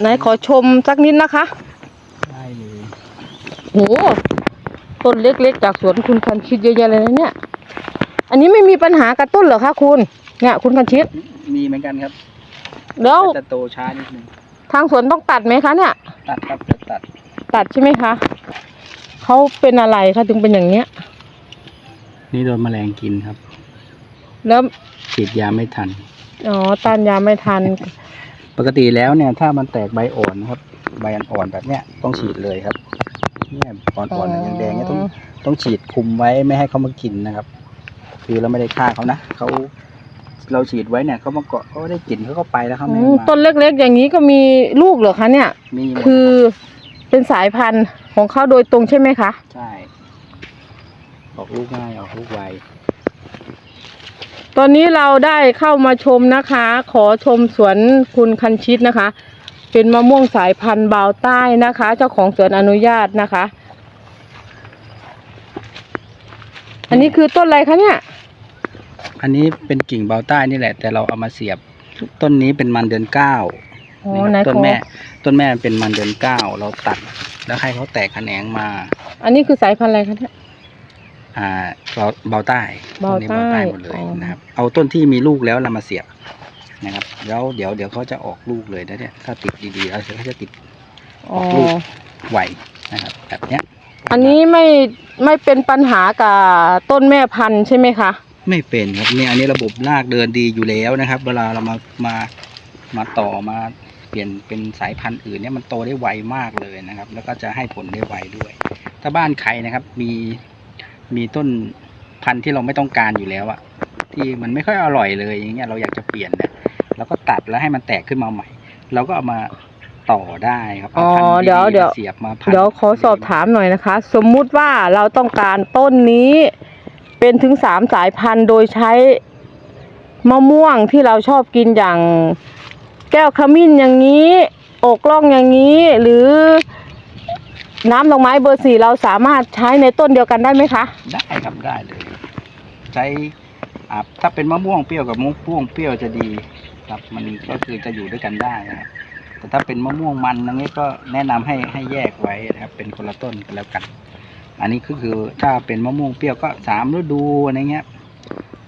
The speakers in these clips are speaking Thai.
ไหนขอชมสักนิดนะคะได้เลยโหต้นเล็กๆ จากสวนคุณคันชิดเยอะแยะเลยนะเนี่ย อันนี้ไม่มีปัญหากับต้นเหรอคะคุณ เนี่ย คุณคันชิดมีเหมือนกันครับแล้วแต่จะโตช้านิดนึงทางสวนต้องตัดไหมคะเนี่ย ตัดครับจะตัดตัดใช่ไหมคะเขาเป็นอะไรคะถึงเป็นอย่างเนี้ย นี่โดนแมลงกินครับแล้วฉีดยาไม่ทัน อ๋อต้านยาไม่ทัน ปกติแล้วเนี่ย ถ้ามันแตกใบอ่อนนะครับ ใบอ่อนๆแบบเนี้ยต้องฉีดเลยครับเนี่ยอ่อนๆอย่างแดงๆเนี่ยต้องต้องฉีดคุมไว้ไม่ให้เขามากินนะครับ คือเราไม่ได้ฆ่าเขานะเขาเราฉีดไว้เนี่ยเขามาเกาะเขาได้กลิ่นเขาก็ไปแล้วเขาอืไม่มมาต้นเล็กๆ อย่างนี้ก็มีลูกเหรอคะเนี่ย มีหมดคือเป็นสายพันธุ์ของเขาโดยตรงใช่ไหมคะ ใช่ ออกลูกง่ายออกลูกไว ตอนนี้เราได้เข้ามาชมนะคะ ขอชมสวนคุณคันชิดนะคะ เป็นมะม่วงสายพันธุ์บาวใต้นะคะ เจ้าของสวนอนุญาตนะคะ อันนี้คือต้นอะไรคะเนี่ย อันนี้เป็นกิ่งเบาใต้นี่แหละ แต่เราเอามาเสียบ ต้นนี้เป็นมันเดือนเก้าอ๋อนี่ไหนครับต้นขอแม่ ต้นแม่มันเป็นมันเดือนเก้าเราตัด แล้วให้เขาแตกแขนงมา อันนี้คือสายพันธุ์อะไรคะเนี่ย อ่าเบาเบาใต้เบาต้นนี้ใต้เบาใต้หมดเลยอ๋อนะครับ เอาต้นที่มีลูกแล้วเรามาเสียบนะครับ แล้วเดี๋ยวเดี๋ยวเขาจะออกลูกเลยนะเนี่ย ถ้าติดดีๆแล้วเขาจะติดอ๋อลูกไวนะครับ แบบเนี้ย อันนี้ไม่ไม่เป็นปัญหากับต้นแม่พันธุ์ใช่ไหมคะ ไม่เป็นครับเนี่ยอันนี้ระบบรากเดินดีอยู่แล้วนะครับ เวลาเรามามามาต่อมาเปลี่ยนเป็นสายพันธุ์อื่นเนี่ยมันโตได้ไวมากเลยนะครับ แล้วก็จะให้ผลได้ไวด้วย ถ้าบ้านใครนะครับมี มีต้นพันธุ์ที่เราไม่ต้องการอยู่แล้วอะที่มันไม่ค่อยอร่อยเลยอย่างเงี้ยเราอยากจะเปลี่ยนเนี่ยเราก็ตัดแล้วให้มันแตกขึ้นมาใหม่เราก็เอามาต่อได้ครับอ๋ออาพันธุ์เดี๋ยวๆเดี๋ยวมาเสียบมาพันเดี๋ยวขอสอบถามหน่อยนะคะ สมมุติว่าเราต้องการต้นนี้เป็นถึงสามสายพันธุ์โดยใช้มะม่วงที่เราชอบกินอย่างแก้วขมิ้นอย่างนี้ อกล่องอย่างนี้ หรือ น้ำดอกไม้เบอร์สี่เราสามารถใช้ในต้นเดียวกันได้ไหมคะ ได้ครับได้เลย ใช้อ่าถ้าเป็นมะม่วงเปรี้ยวกับมะม่วงเปรี้ยวจะดีครับมันก็คือจะอยู่ด้วยกันได้นะครับแต่ถ้าเป็นมะม่วงมันอย่างนี้ก็แนะนำให้ให้แยกไว้นะครับ เป็นคนละต้นกันแล้วกัน อันนี้ก็คือถ้าเป็นมะม่วงเปรี้ยวก็สามฤดูอะไรเงี้ย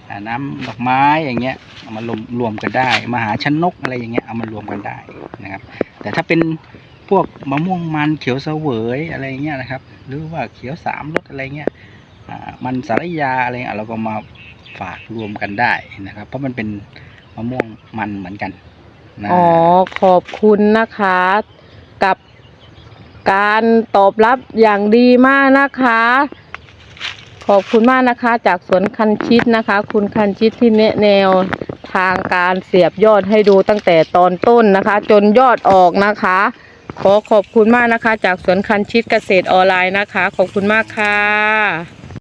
อ่าน้ำดอกไม้อย่างเงี้ยามารวมรวมกันได้มหาชนกอะไรอย่างเงี้ยเอามารวมกันได้นะครับ แต่ถ้าเป็นพวกมะม่วงมันเขียวเสวยอะไรเงี้ยนะครับ หรือว่าเขียวสามรสอะไรเงี้ยมันสารยาอะไรเงี้ยเราก็มาฝากรวมกันได้นะครับ เพราะมันเป็นมะม่วงมันเหมือนกันนะอ๋อขอบคุณนะคะกับการตอบรับอย่างดีมากนะคะ ขอบคุณมากนะคะ จากสวนคันชิดนะคะ คุณคันชิดที่แนะแนว ทางการเสียบยอดให้ดูตั้งแต่ตอนต้นนะคะ จนยอดออกนะคะ ขอขอบคุณมากนะคะ จากสวนคันชิดเกษตรออนไลน์นะคะ ขอบคุณมากค่ะ